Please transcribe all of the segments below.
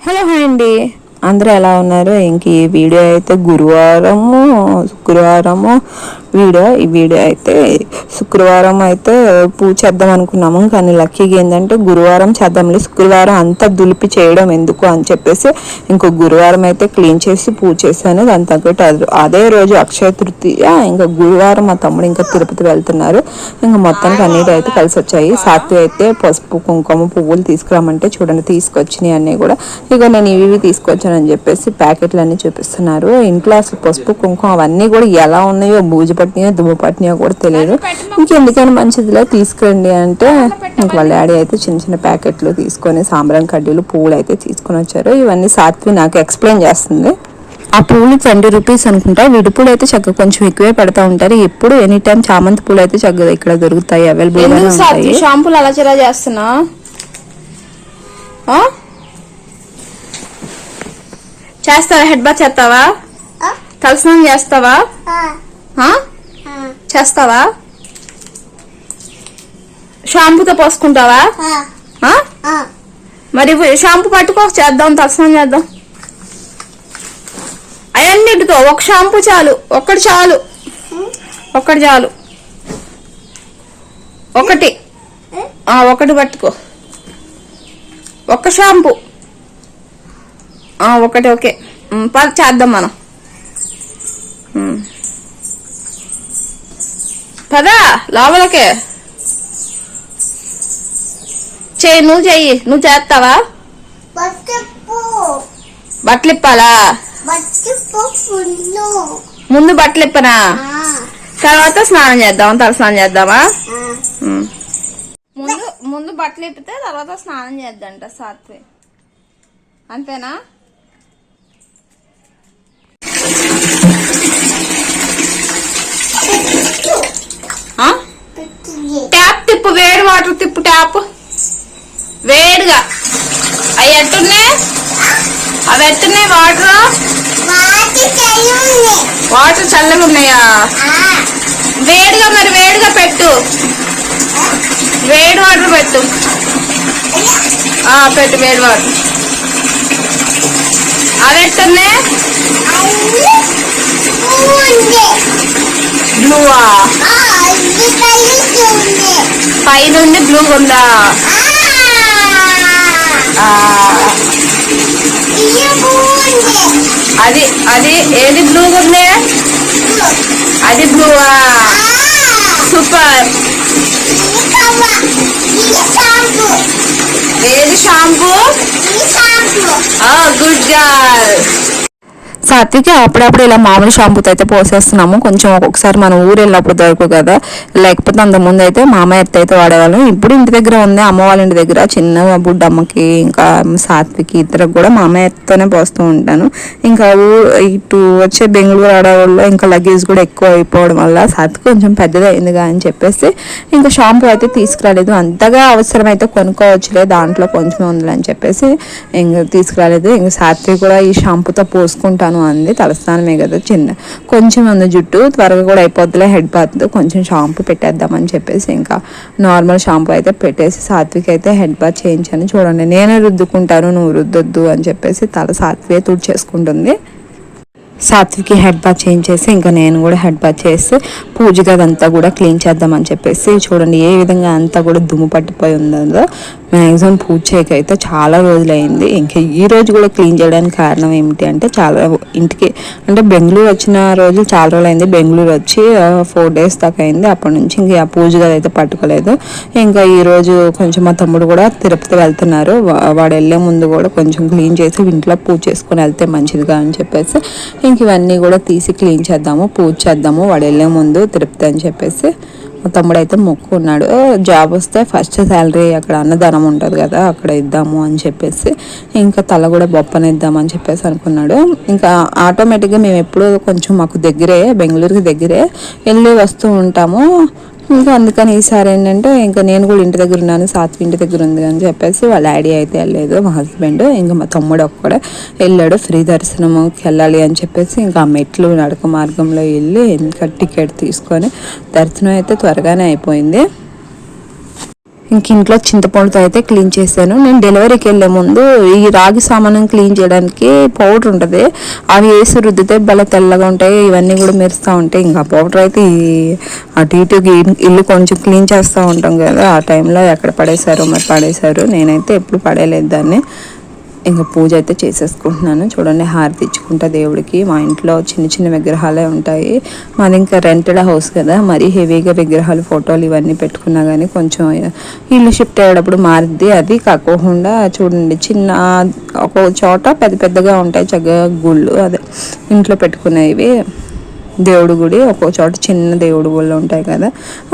Hello hi అండి. అందరూ ఎలా ఉన్నారు? ఇంక ఈ వీడియో అయితే గురువారము శుక్రవారము వీడియో ఈ వీడియో అయితే శుక్రవారం అయితే పూజ చేద్దాం అనుకున్నాము. కానీ లక్కీగా ఏంటంటే గురువారం చేద్దాంలే శుక్రవారం అంతా దులిపి చేయడం ఎందుకు అని చెప్పేసి ఇంకో గురువారం అయితే క్లీన్ చేసి పూజ చేశాను. దాని తగ్గట్టు అది- అదే రోజు అక్షయ తృతీయ ఇంకా గురువారం మా తమ్ముడు ఇంకా తిరుపతి వెళ్తున్నారు. ఇంకా మొత్తానికి అన్నిటి అయితే కలిసి వచ్చాయి. సాత్వి అయితే పసుపు కుంకుమ పువ్వులు తీసుకురామంటే చూడండి తీసుకొచ్చినాయి అన్నీ కూడా. ఇక నేను ఇవి తీసుకొచ్చానని చెప్పేసి ప్యాకెట్లు అన్నీ చూపిస్తున్నారు. ఇంట్లో అసలు పసుపు కుంకుమ అవన్నీ కూడా ఎలా ఉన్నాయో బూజు పట్టినాయో దుమ్ము పట్టినాయో కూడా తెలియదు. ఇంకెందుకైనా మంచిదిలో తీసుకురండి అంటే ఇంక వాళ్ళ డాడీ అయితే చిన్న చిన్న ప్యాకెట్లు తీసుకొని సాంబ్రాన్ కడ్డీలు పువ్వులు అయితే తీసుకొని వచ్చారు. ఇవన్నీ సాత్వి నాకు ఎక్స్ప్లెయిన్ చేస్తుంది. ఆ పూలు ట్వంటీ రూపీస్ అనుకుంటా. విడి పూలు అయితే చక్కగా కొంచెం ఎక్కువే పెడతా ఉంటారు. ఎప్పుడు ఎనీ టైం చామంతి పూలు అయితే చక్కగా ఇక్కడ దొరుకుతాయి అవైలబుల్ షాంపూలు అలా చిరా చేస్తున్నా? ఆ? చేస్తావా? హెడ్ బాత్ చేస్తావా? తలస్నానం చేస్తావా? ఆ? చేస్తావా? షాంపూతో పోసుకుంటావా? మరి షాంపూ పట్టుకో చేద్దాం తలస్నానం చేద్దాం. అవన్నిటితో ఒక షాంపూ చాలు ఒక్కటి చాలు. ఒక్కటి చాలు. ఒకటి. ఒకటి పట్టుకో. ఒక్క షాంపూ. ఒకటి ఓకే. చేద్దాం మనం. పదా లోపలకే. చెయ్యి నువ్వు చెయ్యి. నువ్వు చేస్తావా? బట్టలు ఇప్పాలా ఫుల్లు ముందు బట్టలు ఇప్పనా తర్వాత స్నానం చేద్దాం తల స్నానం చేద్దామా. ముందు ముందు బట్టలు ఇప్పితే తర్వాత స్నానం చేద్దంట సాత్వి. అంతేనా ఆ? ట్యాప్ తిప్పు వేడి ఆపు. వేడిగా. అవి ఎట్టున్నాయి? అవి ఎట్టున్నాయి? వాటర్? వాటర్ చల్లగా ఉన్నాయా? వేడిగా మరి వేడిగా పెట్టు. వేడి వాటర్ పెట్టు. పెట్టు వేడి వాటర్. అవి ఎట్టున్నాయి? బ్లూవా పైనుండి బ్లూ ఉందా? అది అది ఏది బ్లూ ఉంది? అది బ్లూవా సూపర్ ఏది షాంపూ గుడ్ గర్ల్ సాత్వికి అప్పుడప్పుడు ఇలా మామూలు షాంపూతో అయితే పోసేస్తున్నాము. కొంచెం ఒక్కొక్కసారి మనం ఊరు వెళ్ళినప్పుడు దొరకదు కదా. లేకపోతే అంత ముందు అయితే మామయ్య ఎత్త అయితే వాడేవాళ్ళం. ఇప్పుడు ఇంటి దగ్గర ఉంది. అమ్మ వాళ్ళ ఇంటి దగ్గర చిన్న బుడ్డమ్మకి ఇంకా సాత్వికి ఇద్దరికి కూడా మామయ్య ఎత్తతోనే పోస్తూ ఉంటాను. ఇంకా ఇటు వచ్చే బెంగళూరు ఆడవాళ్ళు ఇంకా లగేజ్ కూడా ఎక్కువ అయిపోవడం వల్ల సాత్విక్ కొంచెం పెద్దదైందిగా అని చెప్పేసి ఇంకా షాంపూ అయితే తీసుకురాలేదు. అంతగా అవసరమైతే కొనుక్కోవచ్చులే దాంట్లో కొంచెం ఉంది అని చెప్పేసి ఇంకా తీసుకురాలేదు. ఇంకా సాత్విక్ కూడా ఈ షాంపూతో పోసుకుంటాను. అంది తలస్నానమే కదా చిన్న. కొంచెం ఉంది జుట్టు త్వరగా కూడా అయిపోద్దిలే హెడ్ బాత్. కొంచెం షాంపూ పెట్టేద్దామని చెప్పేసి ఇంకా నార్మల్ షాంపూ అయితే పెట్టేసి సాత్విక్ అయితే హెడ్ బాత్ చేయించాను. చూడండి నేనే రుద్దుకుంటాను నువ్వు రుద్దొద్దు అని చెప్పేసి తల సాత్వికే తుడిచేసుకుంటుంది. సాత్వికి హెడ్ బాత్ చేయించేసి ఇంకా నేను కూడా హెడ్ బాత్ చేసి పూజ గదంతా కూడా క్లీన్ చేద్దామని చెప్పేసి చూడండి ఏ విధంగా అంతా కూడా దుమ్ము పట్టిపోయి ఉందో. మ్యాక్సిమం పూజ అయితే చాలా రోజులైంది. ఇంకా ఈ రోజు కూడా క్లీన్ చేయడానికి కారణం ఏమిటి అంటే చాలా ఇంటికి అంటే బెంగళూరు వచ్చిన రోజు చాలా రోజులైంది. బెంగళూరు వచ్చి ఫోర్ డేస్ దాకా అయింది. అప్పటి నుంచి ఇంకా ఆ పూజ గది అయితే పట్టుకోలేదు. ఇంకా ఈ రోజు కొంచెం మా తమ్ముడు కూడా తిరుపతి వెళ్తున్నారు. వాడు వెళ్ళే ముందు కూడా కొంచెం క్లీన్ చేసి ఇంట్లో పూజ చేసుకొని వెళ్తే మంచిదిగా అని చెప్పేసి ఇంక ఇవన్నీ కూడా తీసి క్లీన్ చేద్దాము పూజ చేద్దాము. వాడు వెళ్ళే ముందు తిరుపతి అని చెప్పేసి మా తమ్ముడు అయితే మొక్కున్నాడు జాబ్ వస్తే ఫస్ట్ శాలరీ అక్కడ అన్నదానం ఉంటుంది కదా అక్కడ ఇద్దాము అని చెప్పేసి ఇంకా తల కూడా బొప్పన ఇద్దామని చెప్పేసి అనుకున్నాడు. ఇంకా ఆటోమేటిక్గా మేము ఎప్పుడూ కొంచెం మాకు దగ్గరే బెంగళూరుకి దగ్గరే వెళ్ళి వస్తూ ఉంటాము. ఇంకా అందుకని ఈసారి ఏంటంటే ఇంకా నేను కూడా ఇంటి దగ్గర ఉన్నాను సాత్వి ఇంటి దగ్గర ఉంది అని చెప్పేసి వాళ్ళ డాడీ అయితే వెళ్ళలేదు మా హస్బెండ్ ఇంకా మా తమ్ముడు ఒక్కడే వెళ్ళాడు ఫ్రీ దర్శనంకి వెళ్ళాలి అని చెప్పేసి ఇంకా ఆ మెట్లు నడక మార్గంలో వెళ్ళి ఇంకా టికెట్ తీసుకొని దర్శనం అయితే త్వరగానే అయిపోయింది. ఇంక ఇంట్లో చింతపండుతో అయితే క్లీన్ చేశాను. నేను డెలివరీకి వెళ్ళే ముందు ఈ రాగి సామాను క్లీన్ చేయడానికి పౌడర్ ఉంటుంది. అవి వేసి రుద్దితే భలే తెల్లగా ఉంటాయి. ఇవన్నీ కూడా మెరుస్తూ ఉంటాయి. ఇంకా పౌడర్ అయితే అటు ఇటు ఇల్లు కొంచెం క్లీన్ చేస్తూ ఉంటాం కదా ఆ టైంలో ఎక్కడ పడేశారు మరి పడేశారు. నేనైతే ఎప్పుడు పడేయలేదు దాన్ని. ఇంకా పూజ అయితే చేసేసుకుంటున్నాను. చూడండి హారతి ఇచ్చుకుంటా దేవుడికి. మా ఇంట్లో చిన్న చిన్న విగ్రహాలే ఉంటాయి. మాది ఇంకా రెంటెడ్ హౌస్ కదా. మరి హెవీగా విగ్రహాలు ఫోటోలు ఇవన్నీ పెట్టుకున్నా కానీ కొంచెం ఇల్లు షిఫ్ట్ అయ్యేటప్పుడు మారిద్ది. అది కాకోకుండా చూడండి చిన్న ఒక చోట పెద్ద పెద్దగా ఉంటాయి చక్కగా గుళ్ళు అదే ఇంట్లో పెట్టుకునేవి. దేవుడు గుడి ఒక్కో చోట చిన్న దేవుడు గుళ్ళు ఉంటాయి కదా.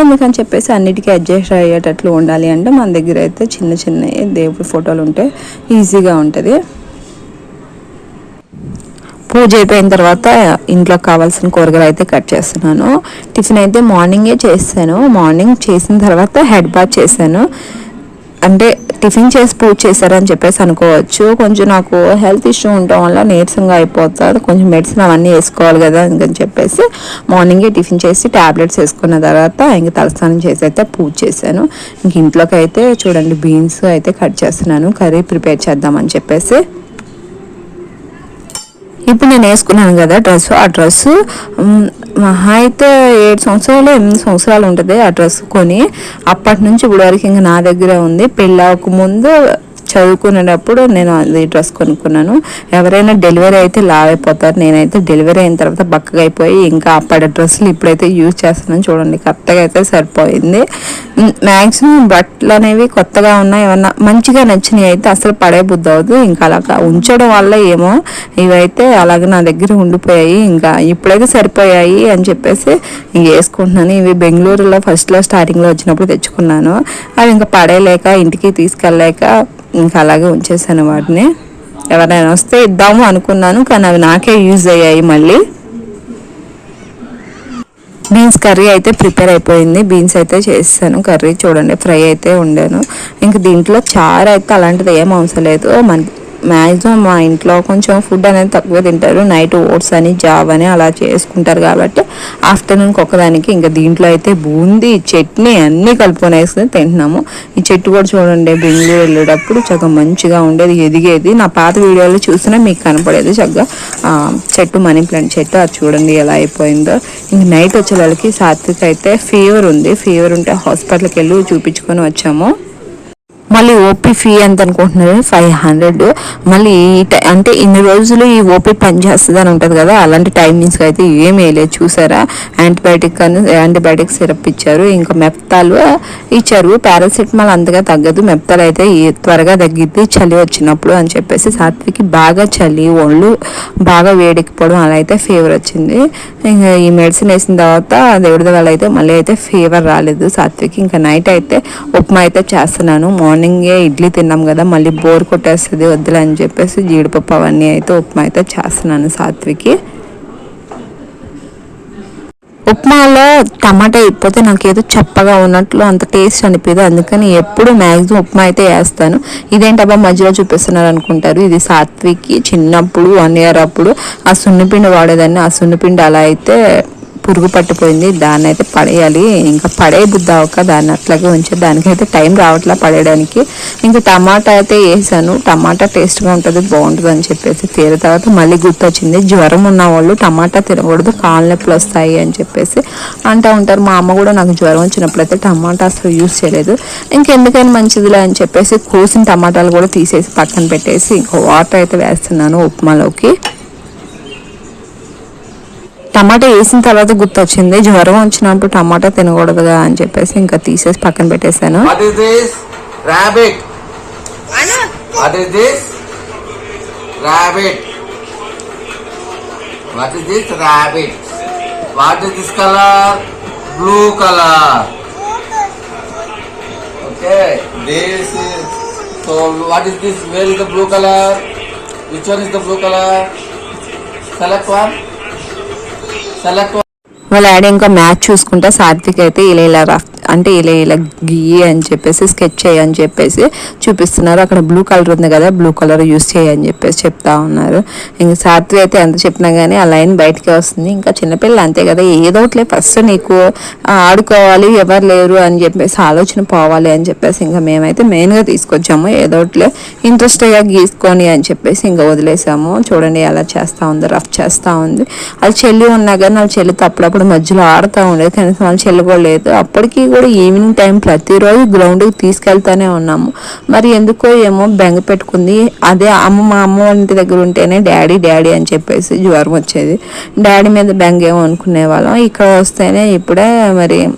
అందుకని చెప్పేసి అన్నిటికీ అడ్జస్ట్ అయ్యేటట్లు ఉండాలి అంటే మన దగ్గర అయితే చిన్న చిన్న దేవుడి ఫోటోలు ఉంటే ఈజీగా ఉంటుంది. పూజ అయిపోయిన తర్వాత ఇంట్లో కావాల్సిన కూరగాయలు అయితే కట్ చేస్తున్నాను. టిఫిన్ అయితే మార్నింగే చేశాను మార్నింగ్ చేసిన తర్వాత హెడ్ బాత్ చేశాను. అంటే టిఫిన్ చేసి పూజ చేశారని చెప్పేసి అనుకోవచ్చు. కొంచెం నాకు హెల్త్ ఇష్యూ ఉండటం వల్ల నీరసంగా అయిపోతుంది కొంచెం మెడిసిన్ అవన్నీ వేసుకోవాలి కదా అని చెప్పేసి మార్నింగే టిఫిన్ చేసి టాబ్లెట్స్ వేసుకున్న తర్వాత ఇంక తలస్నానం చేసి అయితే పూజ చేశాను. ఇంక ఇంట్లోకి అయితే చూడండి బీన్స్ అయితే కట్ చేస్తున్నాను. కర్రీ ప్రిపేర్ చేద్దామని చెప్పేసి ఇప్పుడు నేను వేసుకున్నాను కదా డ్రెస్ ఆ డ్రెస్ మహా అయితే ఏడు సంవత్సరాలు ఎనిమిది సంవత్సరాలు ఉంటుంది ఆ డ్రెస్ కొని. అప్పటి నుంచి ఇప్పుడు వరకు ఇంకా నా దగ్గర ఉంది. పెళ్ళకు ముందు చదువుకునేటప్పుడు నేను అది డ్రెస్ కొనుక్కున్నాను. ఎవరైనా డెలివరీ అయితే లావ్ అయిపోతారు నేనైతే డెలివరీ అయిన తర్వాత బక్కగా అయిపోయి ఇంకా అప్పటి డ్రెస్సులు ఇప్పుడైతే యూజ్ చేస్తున్నాను. చూడండి కరెక్ట్గా అయితే సరిపోయింది. మ్యాక్సిమం బట్టలు అనేవి కొత్తగా ఉన్నాయి ఏమన్నా మంచిగా నచ్చినవి అయితే అసలు పడే బుద్ధి అవ్వదు. ఇంకా అలా ఉంచడం వల్ల ఏమో ఇవైతే అలాగే నా దగ్గర ఉండిపోయాయి. ఇంకా ఇప్పుడైతే సరిపోయాయి అని చెప్పేసి ఇంక వేసుకుంటున్నాను. ఇవి బెంగళూరులో ఫస్ట్లో స్టార్టింగ్లో వచ్చినప్పుడు తెచ్చుకున్నాను. అవి ఇంకా పడేయలేక ఇంటికి తీసుకెళ్ళలేక ఇంకా అలాగే ఉంచేసాను వాటిని. ఎవరైనా వస్తే ఇద్దాము అనుకున్నాను కానీ అవి నాకే యూజ్ అయ్యాయి మళ్ళీ. బీన్స్ కర్రీ అయితే ప్రిపేర్ అయిపోయింది. బీన్స్ అయితే చేస్తాను కర్రీ చూడండి ఫ్రై అయితే ఉండాను ఇంక దీంట్లో చారు అయితే అలాంటిది ఏం అవసరం లేదు. మన మ్యాక్సిమం మా ఇంట్లో కొంచెం ఫుడ్ అనేది తక్కువ తింటారు. నైట్ ఓట్స్ అని జావ్ అని అలా చేసుకుంటారు కాబట్టి ఆఫ్టర్నూన్కి ఒకదానికి ఇంకా దీంట్లో అయితే బూందీ చట్నీ అన్నీ కలుపుకొని వేసుకుని తింటున్నాము. ఈ చెట్టు కూడా చూడండి బెంగళూరు వెళ్ళేటప్పుడు చక్కగా మంచిగా ఉండేది ఎదిగేది. నా పాత వీడియోలో చూసినా మీకు కనపడేది చక్కగా చెట్టు మనీ ప్లాంట్ చెట్టు అది చూడండి ఎలా అయిపోయిందో. ఇంక నైట్ వచ్చే వాళ్ళకి సాత్విక్ అయితే ఫీవర్ ఉంది. ఫీవర్ ఉంటే హాస్పిటల్కి వెళ్ళి చూపించుకొని వచ్చాము. మళ్ళీ ఓపీ ఫీ ఎంత అనుకుంటున్నారు? Five hundred. మళ్ళీ ఈ టై- అంటే ఇన్ని రోజులు ఈ ఓపీ పనిచేస్తుంది అని ఉంటుంది కదా అలాంటి టైమింగ్స్కి అయితే ఏం వేయలేదు. చూసారా? యాంటీబయాటిక్ అని యాంటీబయాటిక్ సిరప్ ఇచ్చారు. ఇంకా మెప్తాలు ఇచ్చారు. పారాసిటమాల్ అంతగా తగ్గదు. మెప్తాలు అయితే త్వరగా తగ్గిద్ది. చలి వచ్చినప్పుడు అని చెప్పేసి సాత్వికి బాగా చలి ఒళ్ళు బాగా వేడెక్కిపోవడం అలా అయితే ఫీవర్ వచ్చింది. ఇంకా ఈ మెడిసిన్ వేసిన తర్వాత దేవుడి వల్ల అయితే మళ్ళీ అయితే ఫీవర్ రాలేదు సాత్విక్. ఇంకా నైట్ అయితే ఉప్మా అయితే చేస్తున్నాను. మార్నింగ్ ఇడ్లీ తిన్నాం కదా మళ్ళీ బోర్ కొట్టేస్తుంది వద్దులే అని చెప్పేసి జీడిపప్పు అవన్నీ అయితే ఉప్మా అయితే చేస్తున్నాను సాత్వికి. ఉప్మాలో టమాటా అయిపోతే నాకు ఏదో చప్పగా ఉన్నట్లు అంత టేస్ట్ అనిపించదు అందుకని ఎప్పుడు మ్యాక్సిమం ఉప్మా అయితే వేస్తాను. ఇదేంటబ్బా మధ్యలో చూపిస్తున్నారు అనుకుంటారు ఇది సాత్వికి చిన్నప్పుడు వన్ ఇయర్ అప్పుడు ఆ సున్నిపిండి వాడేదాన్ని. ఆ సున్నిపిండి అలా అయితే పురుగు పట్టిపోయింది. దాన్ని అయితే పడేయాలి. ఇంకా పడే బుద్ధి అవక దాన్ని అట్లాగే ఉంచే దానికైతే టైం రావట్లా పడేయడానికి. ఇంకా టమాటా అయితే వేసాను. టమాటా టేస్ట్గా ఉంటుంది బాగుంటుంది అని చెప్పేసి తీర తర్వాత మళ్ళీ గుర్తొచ్చింది. జ్వరం ఉన్న వాళ్ళు టమాటా తినకూడదు కాళ్ళ నొప్పులు వస్తాయి అని చెప్పేసి అంటూ ఉంటారు. మా అమ్మ కూడా నాకు జ్వరం వచ్చినప్పుడు అయితే టమాటా అసలు యూస్ చేయలేదు. ఇంకెందుకైనా మంచిదిలే అని చెప్పేసి కోసిన టమాటాలు కూడా తీసేసి పక్కన పెట్టేసి ఇంకా వాటర్ అయితే వేస్తున్నాను ఉప్మాలోకి. టమాటా వేసిన తర్వాత గుర్తొచ్చింది జ్వరం వచ్చినప్పుడు టమాటా తినకూడదు కదా అని చెప్పేసి ఇంకా తీసేసి పక్కన పెట్టేశాను. Is the blue colour select one వాళ్ళ డాడీ ఇంకా మ్యాచ్ చూసుకుంటే సాత్విక్ అయితే ఇలా ఇలా రఫ్ అంటే ఇలా ఇలా గీయి అని చెప్పేసి స్కెచ్ చేయని చెప్పేసి చూపిస్తున్నారు. అక్కడ బ్లూ కలర్ ఉంది కదా బ్లూ కలర్ యూస్ చేయని చెప్పేసి చెప్తా ఉన్నారు. ఇంకా సాత్వి అయితే ఎంత చెప్పినా కానీ ఆ లైన్ బయటకే వస్తుంది. ఇంకా చిన్నపిల్లలు అంతే కదా ఏదో ఒకటి ఫస్ట్ నీకు ఆడుకోవాలి ఎవరు లేరు అని చెప్పేసి ఆలోచన పోవాలి అని చెప్పేసి ఇంకా మేమైతే మెయిన్గా తీసుకొచ్చాము. ఏదో ఒకటి ఇంట్రెస్ట్గా గీసుకొని అని చెప్పేసి ఇంకా వదిలేసాము. చూడండి ఎలా చేస్తూ ఉంది రఫ్ చేస్తూ ఉంది. అది చెల్లి ఉన్నా కానీ వాళ్ళ చెల్లితో అప్పుడప్పుడు మధ్యలో ఆడుతూ ఉండేది. కనీసం వాళ్ళ చెల్లి కూడా లేదు. అప్పటికి కూడా ఈవినింగ్ టైం ప్రతిరోజు గ్రౌండ్కి తీసుకెళ్తానే ఉన్నాము. మరి ఎందుకో ఏమో బెంగ పెట్టుకుంది. అదే అమ్మ మా అమ్మ ఇంటి దగ్గర ఉంటేనే డాడీ డాడీ అని చెప్పేసి జ్వరం వచ్చేది. డాడీ మీద బెంగ ఏమో అనుకునే వాళ్ళం. ఇక్కడ వస్తేనే ఇప్పుడే మరి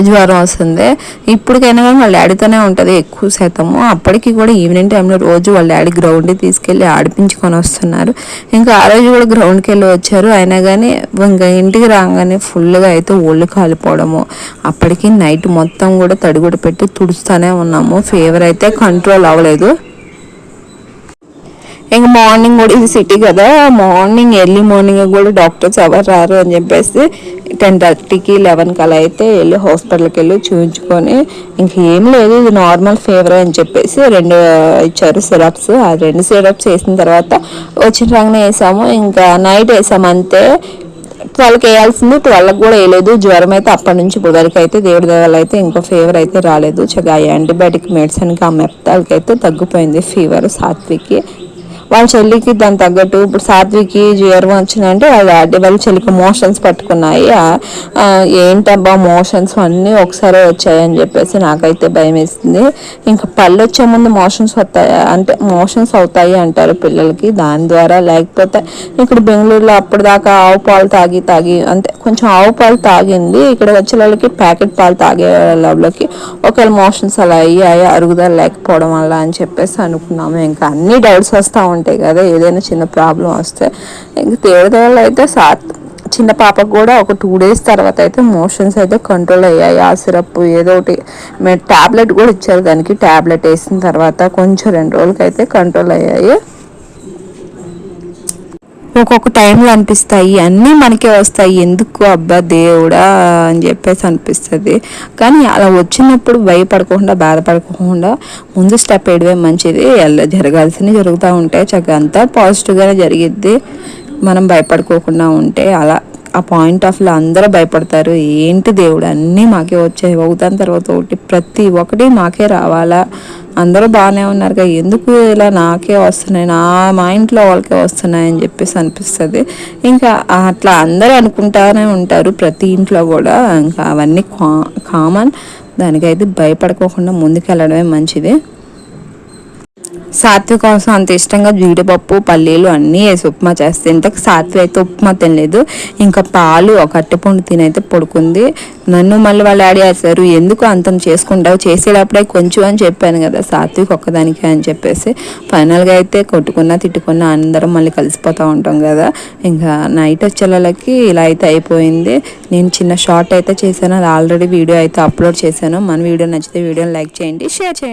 జ్వరం వస్తుంది. ఇప్పటికైనా కానీ వాళ్ళ డాడీతోనే ఉంటుంది ఎక్కువ శాతము. అప్పటికి కూడా ఈవినింగ్ టైంలో రోజు వాళ్ళ డాడీ గ్రౌండ్కి తీసుకెళ్ళి ఆడిపించుకొని వస్తున్నారు. ఇంకా ఆ రోజు కూడా గ్రౌండ్కి వెళ్ళి వచ్చారు. అయినా కానీ ఇంకా ఇంటికి రాగానే ఫుల్గా అయితే ఒళ్ళు కాలిపోవడము. అప్పటికి నైట్ మొత్తం కూడా తడిగుడ పెట్టి తుడుస్తూనే ఉన్నాము. ఫీవర్ అయితే కంట్రోల్ అవ్వలేదు. ఇంక మార్నింగ్ కూడా ఇది సిటీ కదా మార్నింగ్ ఎర్లీ మార్నింగ్ కూడా డాక్టర్స్ ఎవరు రారు అని చెప్పేసి టెన్ థర్టీకి లెవెన్కి అలా అయితే వెళ్ళి హాస్పిటల్కి వెళ్ళి చూపించుకొని ఇంకేం లేదు ఇది నార్మల్ ఫీవర్ అని చెప్పేసి రెండు ఇచ్చారు సిరప్స్. ఆ రెండు సిరప్స్ వేసిన తర్వాత వచ్చిన రంగునే వేసాము. ఇంకా నైట్ వేసాము అంతే. ట్వెల్వ్కి వేయాల్సింది ట్వెల్వ్కి కూడా వేయలేదు. జ్వరం అయితే అప్పటి నుంచి ఇప్పుడు వరకు అయితే దేవుడి దేవాలు అయితే ఇంకో ఫీవర్ అయితే రాలేదు. చక్కగా యాంటీబయాటిక్ మెడిసిన్కి ఆ మెప్తాలకి అయితే తగ్గిపోయింది ఫీవర్ సాత్వికి. వాళ్ళ చెల్లికి దాని తగ్గట్టు ఇప్పుడు సాత్వికి జ్వరం వచ్చిందంటే వాళ్ళ డాడీ వాళ్ళ చెల్లికి మోషన్స్ పట్టుకున్నాయి. ఏంటబ్బా మోషన్స్? అన్నీ ఒకసారి వచ్చాయని చెప్పేసి నాకైతే భయం వేసింది ఇంకా పళ్ళు వచ్చే ముందు మోషన్స్ వస్తాయి? అంటే మోషన్స్ అవుతాయి అంటారు పిల్లలకి దాని ద్వారా. లేకపోతే ఇక్కడ బెంగళూరులో అప్పటిదాకా ఆవు పాలు తాగి తాగి అంటే కొంచెం ఆవు పాలు తాగింది. ఇక్కడ వచ్చే వాళ్ళకి ప్యాకెట్ పాలు తాగే వాళ్ళకి ఒకవేళ మోషన్స్ అలా అయ్యాయి అరుగుదల లేకపోవడం వల్ల అని చెప్పేసి అనుకున్నాము. ఇంకా అన్ని డౌట్స్ వస్తూ ఉంటాయి కదా ఏదైనా చిన్న ప్రాబ్లం వస్తే. ఇంకా తేడా వల్ల అయితే సాత్ చిన్న పాపకు కూడా ఒక టూ డేస్ తర్వాత అయితే మోషన్స్ అయితే కంట్రోల్ అయ్యాయి. ఆ సిరప్ ఏదో ఒకటి టాబ్లెట్ కూడా ఇచ్చారు దానికి టాబ్లెట్ వేసిన తర్వాత కొంచెం రెండు రోజులకి అయితే కంట్రోల్ అయ్యాయి. ఒక్కొక్క టైంలో అనిపిస్తాయి. అన్నీ మనకే వస్తాయి. ఎందుకు అబ్బా దేవుడా అని చెప్పేసి అనిపిస్తుంది. కానీ అలా వచ్చినప్పుడు భయపడకుండా బాధపడకుండా ముందు స్టెప్ వేయడమే మంచిది. ఎలా జరగాల్సినవి జరుగుతూ ఉంటాయి. చక్కగా అంతా పాజిటివ్గానే జరిగిద్ది. మనం భయపడుకోకుండా ఉంటే అలా ఆ పాయింట్ ఆఫ్లో అందరూ భయపడతారు. ఏంటి దేవుడు? అన్నీ మాకే వచ్చాయి. ఒకదాని తర్వాత ఒకటి. ప్రతి ఒక్కటి మాకే రావాలా? అందరూ బాగానే ఉన్నారు కదా ఎందుకు ఇలా నాకే వస్తున్నాయి నా మా ఇంట్లో వాళ్ళకే వస్తున్నాయి అని చెప్పేసి అనిపిస్తుంది. ఇంకా అట్లా అందరూ అనుకుంటానే ఉంటారు ప్రతి ఇంట్లో కూడా. ఇంకా అవన్నీ కామన్. దానికైతే భయపడుకోకుండా ముందుకెళ్ళడమే మంచిది. సాత్వి కోసం అంత ఇష్టంగా జీడిపప్పు పల్లీలు అన్నీ వేసి ఉప్మా చేస్తే ఇంతకు సాత్వి అయితే ఉప్మా తినలేదు. ఇంకా పాలు ఒక అట్టపండు తినైతే పడుకుంది. నన్ను మళ్ళీ వాళ్ళు యాడ్ చేశారు ఎందుకు అంతం చేసుకుంటావు? చేసేటప్పుడే కొంచెం అని చెప్పాను కదా సాత్విక్ ఒక్కదానికే అని చెప్పేసి. ఫైనల్గా అయితే కొట్టుకున్నా తిట్టుకున్నా అందరం మళ్ళీ కలిసిపోతూ ఉంటాం కదా. ఇంకా నైట్ వచ్చేళ్ళకి ఇలా అయితే అయిపోయింది. నేను చిన్న షార్ట్ అయితే చేశాను అది ఆల్రెడీ వీడియో అయితే అప్లోడ్ చేశాను. మన వీడియో నచ్చితే వీడియోని లైక్ చేయండి షేర్ చేయండి.